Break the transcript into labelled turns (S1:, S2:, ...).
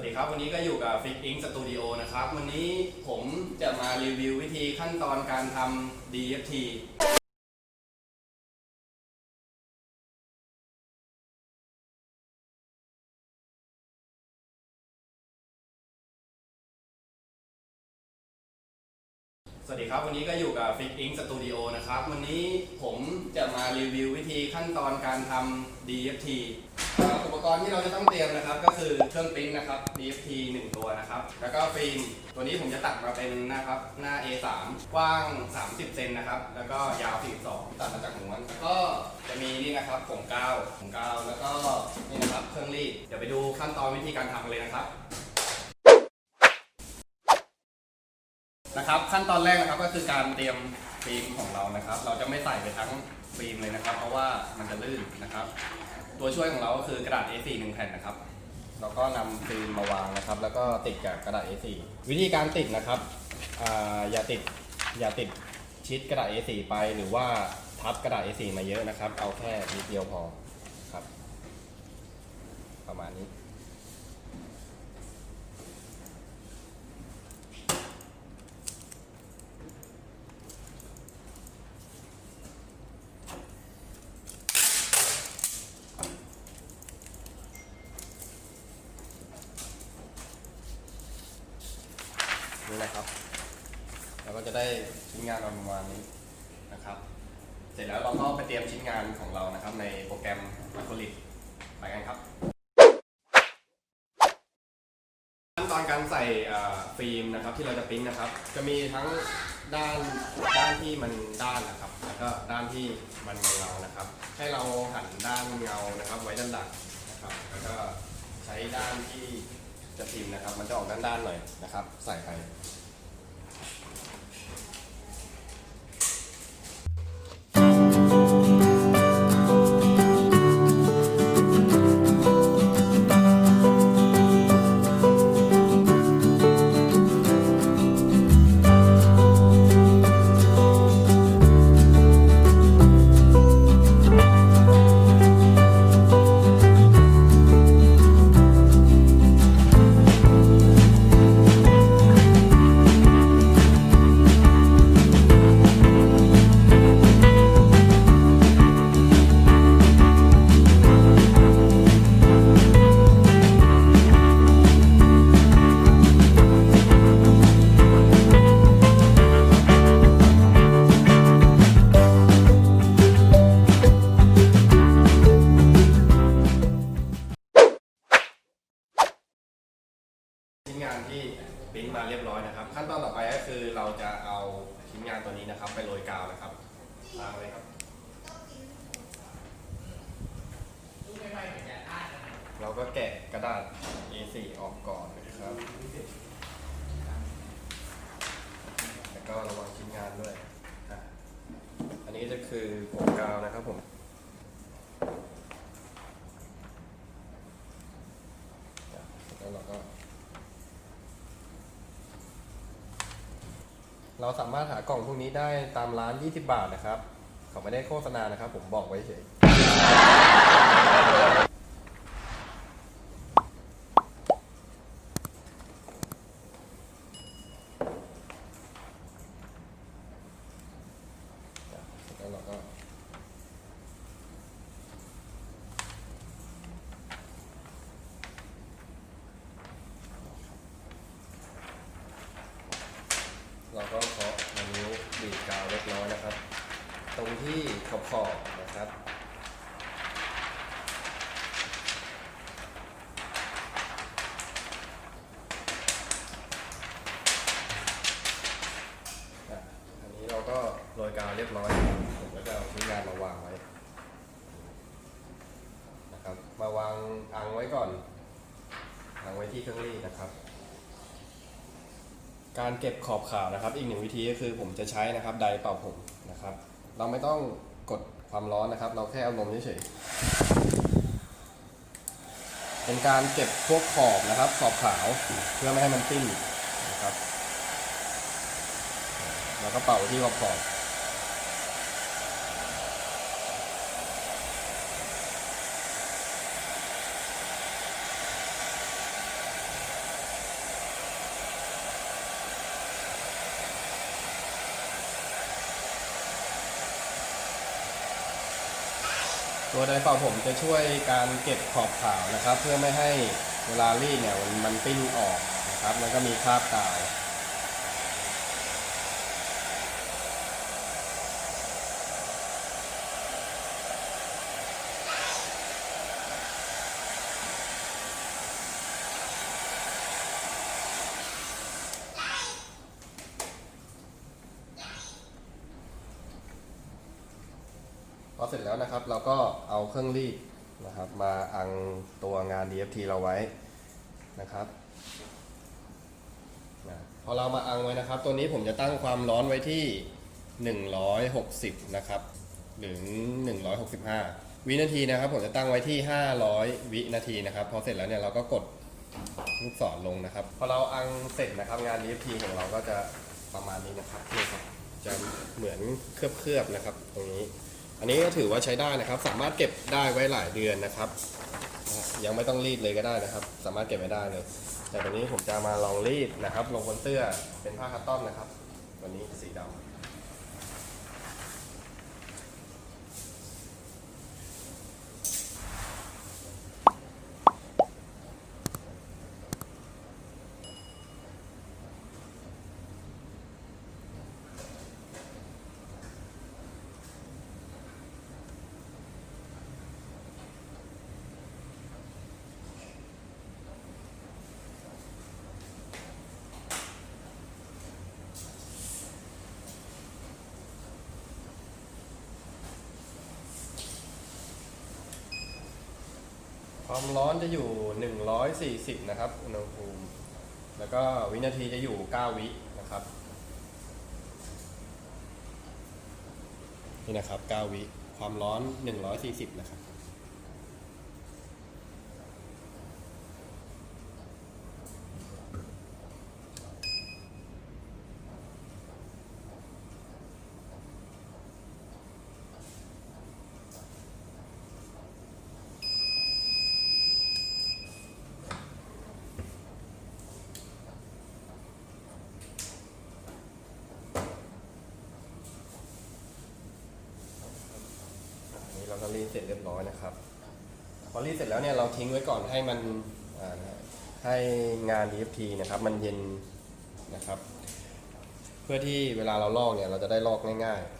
S1: วัสดีครับ วันนี้ก็อยู่กับ Fix Ink Studio นะครับ วันนี้ผมจะมารีวิววิธีขั้นตอนการทำ DFT สวัสดีครับ วันนี้ก็อยู่กับ Fix Ink Studio นะครับ วันนี้ผมจะมารีวิววิธีขั้นตอนการทำ DFT อุปกรณ์ที่เราจะต้องเตรียมนะครับ ก็คือเครื่องปริ้นนะครับ DFT 1 ตัวนะครับ แล้วก็ฟิล์มตัวนี้ผมจะตัดมาเป็นนะครับหน้า A3 กว้าง 30 เซนนะครับ แล้วก็ยาว 42 ตัดมาจากม้วนแล้วก็จะมีนี่นะครับผงกาวผงกาวแล้วก็นี่นะครับเครื่องรีดเดี๋ยวไปดูขั้นตอนวิธีการทำกันเลยนะครับ นะครับขั้นตอนแรกนะครับก็คือการเตรียมฟิล์มของเรานะครับ เราจะไม่ใส่ไปทั้งฟิล์มเลยนะครับ เพราะว่ามันจะลื่นนะครับ ตัวช่วยของเราก็คือกระดาษ A4 หนึ่งแผ่นนะครับเราก็นำฟิล์มมาวางนะครับ แล้วก็ติดกับกระดาษ A4 วิธีการติดนะครับออย่าติดอย่าติดชิดกระดาษ A4 ไปหรือว่าทับกระดาษ A4 มาเยอะนะครับ เอาแค่นิดเดียวพอครับ ประมาณนี้นะครับ เราก็จะได้ ชิ้นงานประมาณนี้นะครับ เสร็จแล้วเราก็ไปเตรียมชิ้นงานของเรานะครับ ในโปรแกรม Acrylic ไปกันครับขั้นตอนการใส่ฟิล์มนะครับที่เราจะปริ้นนะครับ จะมีทั้งด้านด้านที่มันด้านนะครับ แล้วก็ด้านที่มันเงานะครับ ให้เราหันด้านเงานะครับ ไว้ด้านหลังนะครับ แล้วก็ใช้ด้านที่จะพิมพ์นะครับ มันจะออกด้านๆหน่อยนะครับ ใส่ไป นงานที่ปริ้นมาเรียบร้อยนะครับ ขั้นตอนต่อไปก็คือเราจะเอาชิ้นงานตัวนี้นะครับ ไปโรยกาวนะครับล้างเลยครับ เราก็แกะกระดาษ A4 ออกก่อนนะครับ แล้วก็ระวังชิ้นงานด้วย อันนี้จะคือผงกาวนะครับผม แล้วเราก็ เราสามารถหากล่องพวกนี้ได้ตามร้าน 20 บาทนะครับ เขาไม่ได้โฆษณานะครับ ผมบอกไว้เฉย แล้วเราก็ เราก็เคาะนิ้วบีบกาวเล็กน้อยนะครับ ตรงที่ ขอบขอนะครับ อันนี้เราก็โรยกาวเรียบร้อยผมก็จะเอาชิ้นงานมาวางไว้นะครับ มาวางอังไว้ก่อนอังไว้ที่เครื่องรีดนะครับการเก็บขอบขาวนะครับ อีกหนึ่งวิธีก็คือผมจะใช้นะครับไดร์เป่าผมนะครับ เราไม่ต้อง กดความร้อนนะครับ เราแค่เอาลมเฉยๆเป็นการเก็บพวกขอบนะครับ ขอบขาวเพื่อไม่ให้มันติ้นนะครับ แล้วก็เป่าที่ขอบขอบ ตัวไดร์ฟาผมจะช่วยการเก็บขอบขาวนะครับ เพื่อไม่ให้เวลารีดเนี่ยมันปิ้งออกนะครับแล้วก็มีคราบกาว พอเสร็จแล้วนะครับเราก็เอาเครื่องรีดนะครับมาอังตัวงาน DFT เราไว้นะครับพอเรามาอังไว้นะครับ ตัวนี้ผมจะตั้งความร้อนไว้ที่ 160 นะครับหรือ165 วินาทีนะครับ ผมจะตั้งไว้ที่ 500 วินาทีนะครับ พอเสร็จแล้วเนี่ยเราก็กดลูกศรลงนะครับ พอเราอังเสร็จนะครับ งาน DFT ของเราก็จะประมาณนี้นะครับจะเหมือนเคลือบๆนะครับ ตรงนี้ อันนี้ก็ถือว่าใช้ได้นะครับ สามารถเก็บได้ไว้หลายเดือนนะครับยังไม่ต้องรีดเลยก็ได้นะครับ สามารถเก็บไว้ได้เลย แต่วันนี้ผมจะมาลองรีดนะครับ ลงบนเสื้อเป็นผ้าคัตตอนนะครับ วันนี้สีดำ ความร้อนจะอยู่ 140 นะครับ อุณหภูมิ แล้วก็วินาทีจะอยู่ 9 วินะครับ นี่นะครับ 9 วิ ความร้อน 140 นะครับ อันนี้ เสร็จเรียบร้อยนะครับ พอรีดเสร็จแล้วเนี่ยเราทิ้งไว้ก่อนให้มันให้งาน DFT นะครับมันเย็นนะครับ เพื่อที่เวลาเราลอกเนี่ยเราจะได้ลอกง่ายๆ